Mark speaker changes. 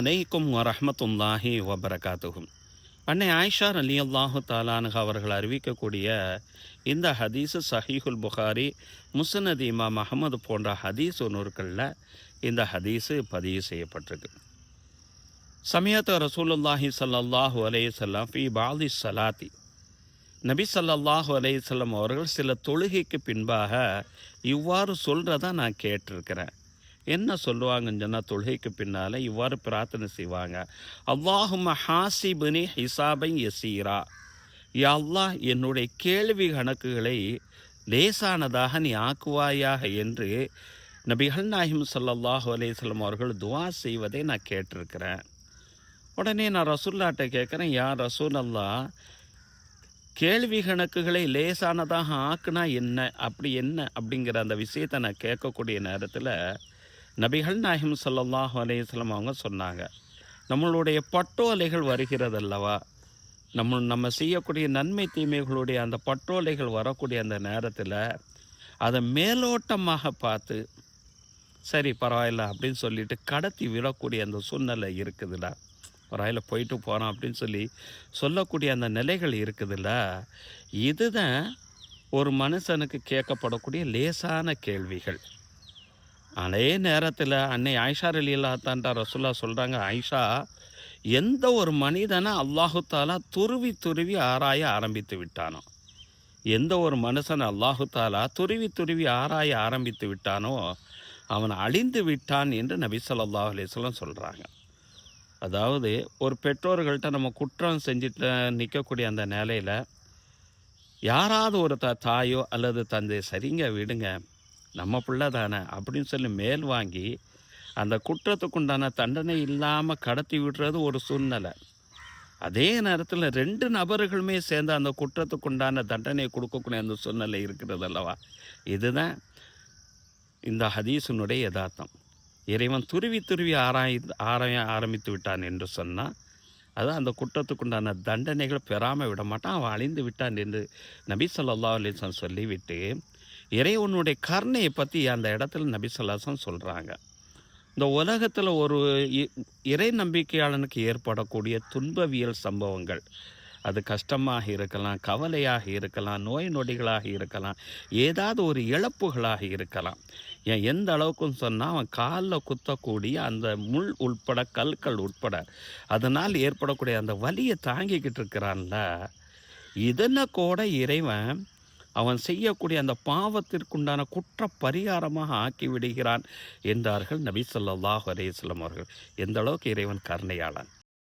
Speaker 1: அலைக்கும் வரமத்துல்லாஹி வபரகாத்துகும் அன்னை ஆயிஷா அலி அல்லாஹு தாலானுக அவர்கள் அறிவிக்கக்கூடிய இந்த ஹதீஸு சஹீஹுல் புகாரி முசனத் இமாம் அஹமது போன்ற ஹதீஸ் நூற்களில் இந்த ஹதீஸு பதிவு செய்யப்பட்டிருக்கு. சமயத்து ரசூலுல்லாஹி சல்லாஹு அலைஹி வஸல்லம் ஃபி பாலி சலாத்தி நபி ஸல்லல்லாஹு அலைஹி அவர்கள் சில தொழுகைக்கு பின்பாக இவ்வாறு சொல்கிறத நான் கேட்டிருக்கிறேன். என்ன சொல்லுவாங்கன்னு சொன்னால் தொழுகைக்கு பின்னால் இவ்வாறு பிரார்த்தனை செய்வாங்க. அவ்வாஹும் ஹாசிபினி ஹிசாபை எசீரா யா அல்லாஹ் என்னுடைய கேள்வி கணக்குகளை லேசானதாக நீ ஆக்குவாயாக என்று நபிகள் நாயிம் ஸல்லல்லாஹு அலைஹி அவர்கள் துவா செய்வதை நான் கேட்டிருக்கிறேன். உடனே நான் ரசூல்லாட்ட கேட்குறேன் யா ரசூல் அல்லாஹ் கேள்வி கணக்குகளை லேசானதாக ஆக்குனா என்ன அப்படி என்ன? அப்படிங்கிற அந்த விஷயத்தை நான் கேட்கக்கூடிய நேரத்தில் நபிகள் நாயகம் ஸல்லல்லாஹு அலையம் அவங்க சொன்னாங்க நம்மளுடைய பட்டோலைகள் வருகிறது அல்லவா நம்ம நம்ம செய்யக்கூடிய நன்மை தீமைகளுடைய அந்த பட்டோலைகள் வரக்கூடிய அந்த நேரத்தில் அதை மேலோட்டமாக பார்த்து சரி பரவாயில்ல அப்படின்னு சொல்லிட்டு கடத்தி விடக்கூடிய அந்த சூழ்நிலை இருக்குதுல்ல. பரவாயில்ல போயிட்டு போகிறோம் அப்படின்னு சொல்லி சொல்லக்கூடிய அந்த நிலைகள் இருக்குதுல்ல. இதுதான் ஒரு மனுஷனுக்கு கேட்கப்படக்கூடிய லேசான கேள்விகள். அதே நேரத்தில் அன்னை ஆயிஷா அலி தாண்டா ரசுல்லா சொல்கிறாங்க ஆயிஷா எந்த ஒரு மனிதனை அல்லாஹுத்தாலா துருவி துருவி ஆராய ஆரம்பித்து விட்டானோ எந்த ஒரு மனுஷனை அல்லாஹுத்தாலா துருவி துருவி ஆராய ஆரம்பித்து விட்டானோ அவன் அழிந்து விட்டான் என்று நபி சொல்லா அலிஸ்லாம் சொல்கிறாங்க அதாவது ஒரு பெற்றோர்கள்ட்ட நம்ம குற்றம் செஞ்சுட்டு நிற்கக்கூடிய அந்த நிலையில் யாராவது ஒரு த தாயோ அல்லது தந்தை சரிங்க விடுங்க நம்ம பிள்ளை தானே அப்படின்னு சொல்லி மேல் வாங்கி அந்த குற்றத்துக்குண்டான தண்டனை இல்லாமல் கடத்தி விடுறது ஒரு சூழ்நிலை. அதே நேரத்தில் ரெண்டு நபர்களுமே சேர்ந்து அந்த குற்றத்துக்குண்டான தண்டனை கொடுக்கக்கூடிய அந்த சூழ்நிலை இருக்கிறது அல்லவா? இதுதான் இந்த ஹதீஸினுடைய யதார்த்தம். இறைவன் துருவி துருவி ஆராய் ஆராய ஆரம்பித்து விட்டான் என்று சொன்னால் அது அந்த குற்றத்துக்குண்டான தண்டனைகள் பெறாமல் விட மாட்டான் அவன் அழிந்து விட்டான் என்று நபி சொல்லா அலிசன் சொல்லிவிட்டு இறைவனுடைய கருணையை பற்றி அந்த இடத்துல நபி சொல்கிறாங்க இந்த உலகத்தில் ஒரு இ- இறை நம்பிக்கையாளனுக்கு ஏற்படக்கூடிய துன்பவியல் சம்பவங்கள். அது கஷ்டமாக இருக்கலாம் கவலையாக இருக்கலாம் நோய் நொடிகளாக இருக்கலாம் ஏதாவது ஒரு இழப்புகளாக இருக்கலாம். ஏன் எந்த அளவுக்குன்னு சொன்னால் அவன் காலில் குத்தக்கூடிய அந்த முள் உட்பட கல்கள் உட்பட அதனால் ஏற்படக்கூடிய அந்த வலியை தாங்கிக்கிட்டு இருக்கிறான்ல. இதனை கூட இறைவன் அவன் செய்யக்கூடிய அந்த பாவத்திற்குண்டான குற்ற பரிகாரமாக ஆக்கிவிடுகிறான் என்றார்கள் நபி சொல்லாஹ் அலேஸ்லம் அவர்கள். எந்த அளவுக்கு இறைவன் கருணையாளன்?